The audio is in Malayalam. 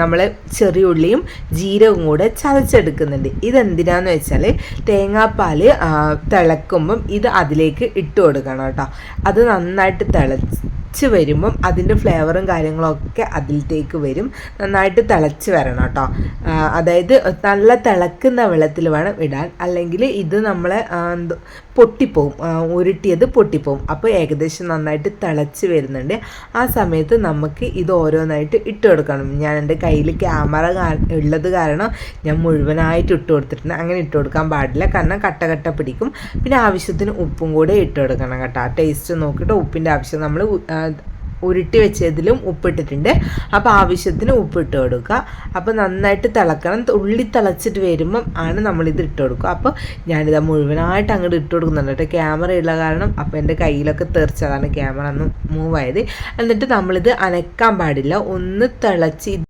നമ്മൾ ചെറിയ ഉള്ളിയും ജീരകവും കൂടെ ചതച്ചെടുക്കുന്നുണ്ട്. ഇതെന്തിനാന്ന് വെച്ചാൽ തേങ്ങാപ്പാൽ തിളക്കുമ്പം ഇത് അതിലേക്ക് ഇട്ട് കൊടുക്കണം കേട്ടോ. അത് നന്നായിട്ട് തിളച്ച് വരുമ്പം അതിന്റെ ഫ്ലേവറും കാര്യങ്ങളൊക്കെ അതിലത്തേക്ക് വരും. നന്നായിട്ട് തിളച്ച് വരണം കേട്ടോ. അതായത് നല്ല തിളക്കുന്ന വെള്ളത്തിൽ വേണം ഇടാൻ. അല്ലെങ്കിൽ ഇത് നമ്മളെ പൊട്ടിപ്പോവും. ഉരുട്ടിയത് പൊട്ടിപ്പോവും. അപ്പോൾ ഏകദേശം നന്നായിട്ട് തിളച്ച് വരുന്നുണ്ട്. ആ സമയത്ത് നമുക്ക് ഇത് ഓരോന്നായിട്ട് ഇട്ട് കൊടുക്കണം. ഞാൻ എന്റെ കയ്യിൽ ക്യാമറ ഉള്ളത് കാരണം ഞാൻ മുഴുവനായിട്ട് ഇട്ട് കൊടുത്തിട്ടുണ്ട്. അങ്ങനെ ഇട്ട് കൊടുക്കാൻ പാടില്ല. കാരണം കട്ട കട്ട പിടിക്കും. പിന്നെ ആവശ്യത്തിന് ഉപ്പും കൂടെ ഇട്ട് കൊടുക്കണം കേട്ടോ. ആ ടേസ്റ്റ് നോക്കിയിട്ട് ഉപ്പിന്റെ ആവശ്യം. നമ്മൾ ഉരുട്ടി വെച്ചതിലും ഉപ്പിട്ടിട്ടുണ്ട്. അപ്പോൾ ആവശ്യത്തിന് ഉപ്പിട്ട് കൊടുക്കുക. അപ്പോൾ നന്നായിട്ട് തിളക്കണം. ഉള്ളി തിളച്ചിട്ട് വരുമ്പം ആണ് നമ്മളിത് ഇട്ട് കൊടുക്കുക. അപ്പോൾ ഞാനിത് മുഴുവനായിട്ട് അങ്ങോട്ട് ഇട്ട് കൊടുക്കുന്നുണ്ട് കേട്ടോ. ക്യാമറ ഉള്ള കാരണം അപ്പോൾ എന്റെ കയ്യിലൊക്കെ തെറിച്ചതാണ് ക്യാമറ ഒന്ന് മൂവ് ആയത്. എന്നിട്ട് നമ്മളിത് അനക്കാൻ പാടില്ല. ഒന്ന് തിളച്ച്